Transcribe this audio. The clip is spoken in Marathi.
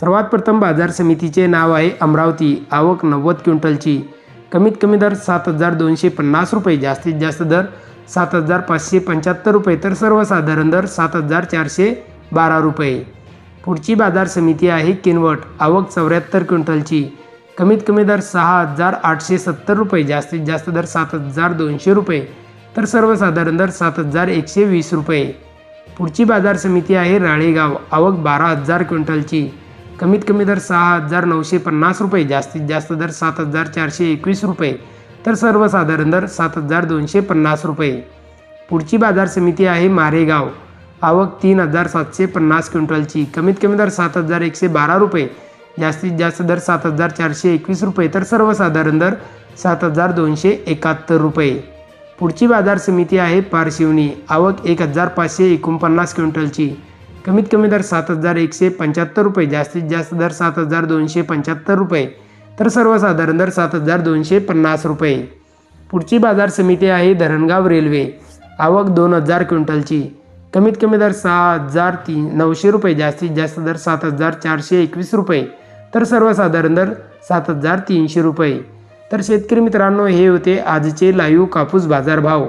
सर्वात प्रथम बाजार समितीचे नाव आहे अमरावती. आवक नव्वद क्विंटलची. कमीत कमी दर सात हजार दोनशे पन्नास रुपये. जास्तीत जास्त दर सात हजार पाचशे पंच्याहत्तर रुपये. तर सर्वसाधारण दर सात हजार चारशे बारा रुपये. पुढची बाजार समिती आहे किनवट. आवक चौऱ्याहत्तर क्विंटलची. कमीत कमी दर सहा हजार आठशे सत्तर रुपये. जास्तीत जास्त दर सात हजार दोनशे रुपये. तर सर्वसाधारण दर सात हजार एकशे वीस रुपये. पुढची बाजार समिती आहे राळेगाव. आवक बारा हजार क्विंटलची. कमीत कमी दर सहा हजार नऊशे पन्नास रुपये जास्तीत जास्त दर सात हजार चारशे एकवीस रुपये तर सर्वसाधारण दर सात हजार दोनशे पन्नास रुपये. पुढची बाजार समिती आहे मारेगाव. आवक तीन हजार सातशे पन्नास क्विंटलची. कमीत कमी दर सात हजार एकशे बारा रुपये जास्तीत जास्त दर सात हजार चारशे एकवीस रुपये तर सर्वसाधारण दर सात हजार दोनशे एकाहत्तर रुपये. पुढची बाजार समिती आहे पारशिवनी. आवक एक हजार पाचशे एकोणपन्नास क्विंटलची. कमीत कमी दर सात हजार एकशे पंच्याहत्तर रुपये जास्तीत जास्त दर सात हजार दोनशे पंच्याहत्तर रुपये तर सर्वसाधारण दर सात हजार दोनशे पन्नास रुपये. पुढची बाजार समिती आहे धरणगाव रेल्वे. आवक दोन हजार क्विंटलची. कमीत कमी दर सहा हजार तीन नऊशे रुपये जास्तीत जास्त दर सात हजार चारशे एकवीस रुपये तर सर्वसाधारण दर सात हजार तीनशे रुपये. तर शेतकरी मित्रांनो हे होते आजचे लाईव्ह कापूस बाजारभाव.